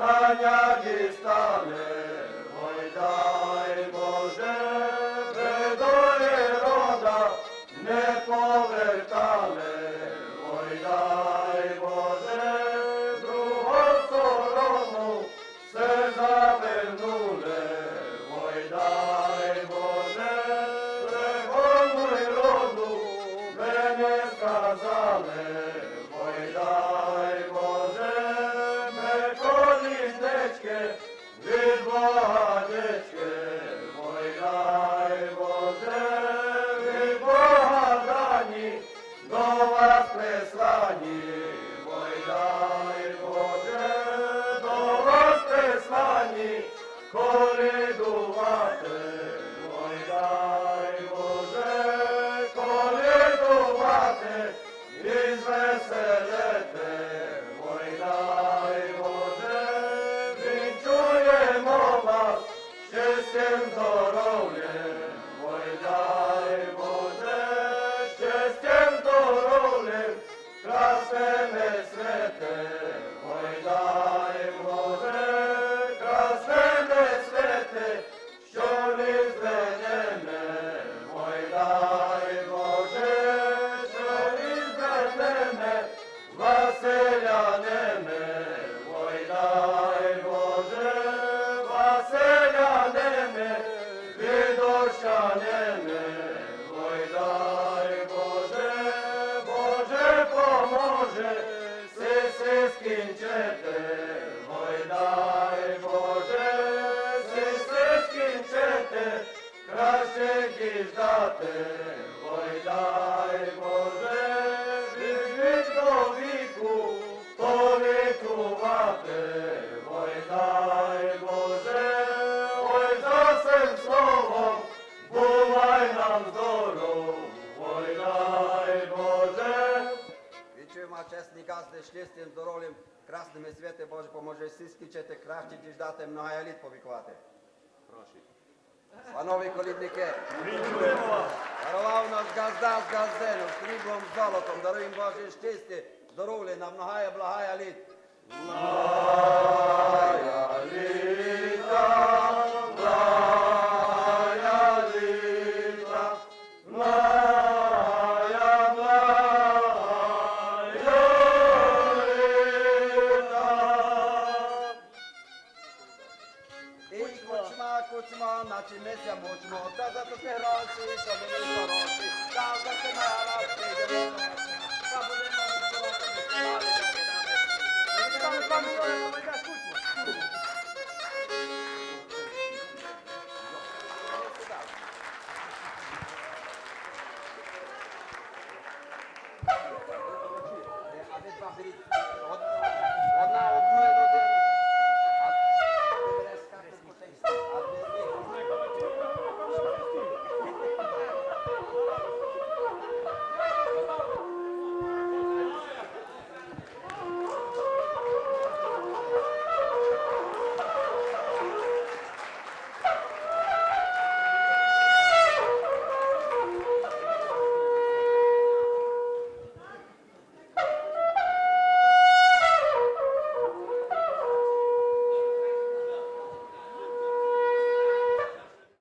Вітання дістане, ой дай Боже, придує рода, не повертане, ой дай Боже, другу сторону все завернули, ой дай. Боже, щастям, здоров'ям, красними святи, Боже, поможе всі скічити, краще діждати, много літ повікувати. Прошу. Панові колідники, дарував нас газда з газделю, сріблом, золотом, даруємо Боже щастя, здоров'я, на многая, благая літ. Благая. আফ্রিকা